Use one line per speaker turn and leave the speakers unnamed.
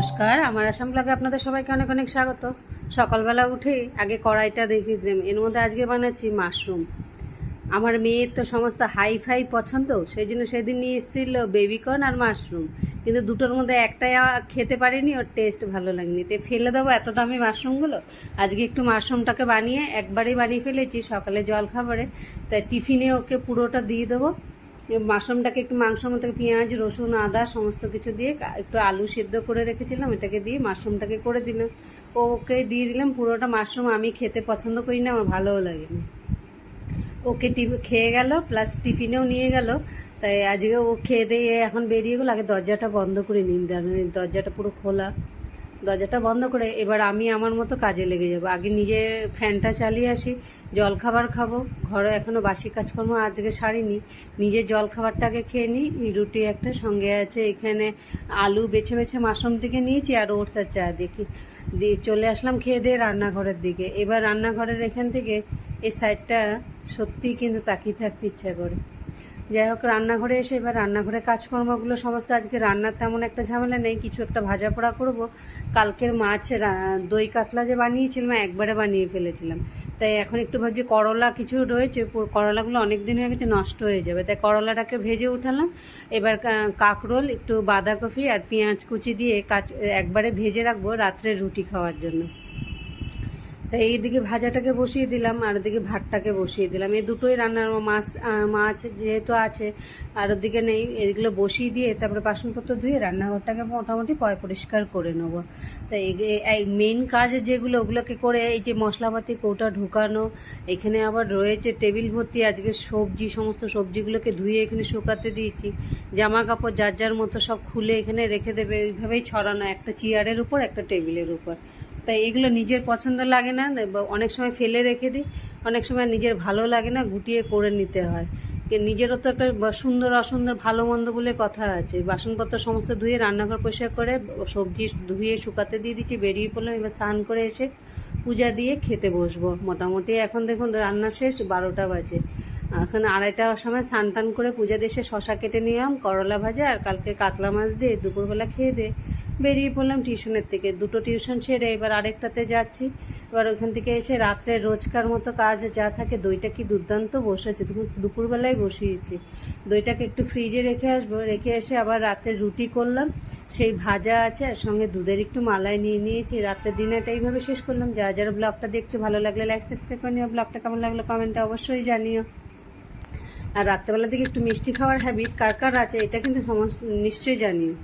নমস্কার। আমার আসাম ব্লগে আপনাদের সবাইকে অনেক অনেক স্বাগত। সকালবেলা উঠে আগে কড়াইটা দেখিয়ে দিলাম। এর মধ্যে আজকে বানাচ্ছি মাশরুম। আমার মেয়ের তো সমস্ত হাই ফাই পছন্দ, সেই জন্য সেদিন নিয়ে এসেছিল বেবিকর্ন আর মাশরুম। কিন্তু দুটোর মধ্যে একটাই খেতে পারিনি, ওর টেস্ট ভালো লাগেনি। তো ফেলে দেবো এত দামি মাশরুমগুলো। আজকে একটু মাশরুমটাকে বানিয়ে একবারেই বানিয়ে ফেলেছি সকালে জল খাবারে তাই টিফিনে ওকে পুরোটা দিয়ে দেবো। মাশরুমটাকে একটু মাংসের মতো পেঁয়াজ, রসুন, আদা সমস্ত কিছু দিয়ে একটু আলু সেদ্ধ করে রেখেছিলাম, এটাকে দিয়ে মাশরুমটাকে করে দিলাম। ওকে দিয়ে দিলাম, পুরোটা মাশরুম আমি খেতে পছন্দ করি না, আমার ভালোও লাগে না। ওকে টিফি খেয়ে গেল প্লাস টিফিনেও নিয়ে গেল। তাই আজকে ও খেয়ে দিয়ে এখন বেরিয়ে গেলো, আগে দরজাটা বন্ধ করে নিন দরজাটা পুরো খোলা। দরজাটা বন্ধ করে এবার আমি আমার মতো কাজে লেগে যাব। আগে নিজে ফ্যানটা চালিয়ে আসি, জল খাবার খাব। ঘরে এখনও বাসি কাজকর্ম আজকে সারিনি। নিজে জল খাবারটাকে খেয়ে নিই রুটি একটা সঙ্গে আছে, এখানে আলু বেছে বেছে মাশরুম থেকে নিয়েছি আর ওটস আর চা দেখি দিয়ে চলে আসলাম খেয়ে দিয়ে রান্নাঘরের দিকে। এবার রান্নাঘরের এখান থেকে এই সাইডটা সত্যিই কিন্তু তাকিয়ে থাকতে ইচ্ছা করে। যাই হোক, রান্নাঘরে এসে এবার রান্নাঘরে কাজকর্মগুলো সমস্ত আজকে রান্নার তেমন একটা ঝামেলা নেই, কিছু একটা ভাজা পোড়া করব। কালকের মাছ দই কাতলা যে বানিয়েছিলাম, একবারে বানিয়ে ফেলেছিলাম। তাই এখন একটু ভাবছি করলা কিছু রয়েছে করলাগুলো অনেক দিন হয়ে গেছে, নষ্ট হয়ে যাবে। তাই করলাটাকে ভেজে উঠালাম। এবার কাঁকরোল একটু বাঁধাকপি আর পেঁয়াজ কুচি দিয়ে কাচ একবারে ভেজে রাখব রাত্রে রুটি খাওয়ার জন্য। তাই এইদিকে ভাজাটাকে বসিয়ে দিলাম আর ওদিকে ভাতটাকে বসিয়ে দিলাম। এই দুটোই রান্নার মাছ মাছ যেহেতু আছে, আর ওদিকে নেই, এগুলো বসিয়ে দিয়ে তারপরে বাসনপত্র ধুয়ে রান্নাঘরটাকে মোটামুটি পয় পরিষ্কার করে নেব। তাই এই- মেন কাজ যেগুলো, ওগুলোকে করে এই যে মশলাপাতি, কৌটা ঢুকানো, এখানে আবার রয়েছে টেবিল ভর্তি, আজকে সবজি, সমস্ত সবজিগুলোকে ধুয়ে এখানে শুকাতে দিয়েছি। জামা কাপড় যার যার মতো সব খুলে এখানে রেখে দেবে ওইভাবেই ছড়ানো, একটা চেয়ারের উপর, একটা টেবিলের উপর। তাই এগুলো নিজের পছন্দ লাগে না অনেক সময় ফেলে রেখে দিই। অনেক সময় নিজের ভালো লাগে না, গুটিয়ে করে নিতে হয়। নিজেরও তো একটা সুন্দর, অসুন্দর, ভালো, মন্দ বলে কথা আছে। বাসনপত্র সমস্ত ধুয়ে, রান্নাঘর পরিষ্কার করে, সবজি ধুয়ে, শুকাতে দিয়ে দিচ্ছি, বেরিয়ে পড়লাম, এবার স্নান করে এসে পূজা দিয়ে খেতে বসবো। মোটামুটি এখন দেখুন, রান্না শেষ, বারোটা বাজে। এখন আড়াইটার সময় স্নান টান করে পূজা দেশে শশা কেটে নিলাম করলা ভাজা আর কালকে কাতলা মাছ দিয়ে দুপুরবেলা খেয়ে দিয়ে বেরিয়ে পড়লাম টিউশনের থেকে দুটো টিউশন সেরে এবার আরেকটাতে যাচ্ছি। এবার ওইখান থেকে এসে রাত্রে রোজকার মতো কাজ যা থাকে দইটা কি দুর্দান্ত বসেছে। দুপুর দুপুরবেলায় বসিয়েছি। দইটাকে একটু ফ্রিজে রেখে আসব। রেখে এসে আবার রাতে রুটি করলাম। সেই ভাজা আছে আর সঙ্গে দুধের একটু মালাই নিয়ে নিয়েছি। রাতের ডিনারটা এইভাবে শেষ করলাম। যা যারা ব্লগটা দেখছ, ভালো লাগলে লাইক সাবস্ক্রাইব করে নিও। ব্লগটা কেমন লাগল কমেন্টে অবশ্যই জানিও। আর রাত্রেবেলা থেকে একটু মিষ্টি খাওয়ার হ্যাবিট কার কার আছে এটা কিন্তু নিশ্চয়ই জানিও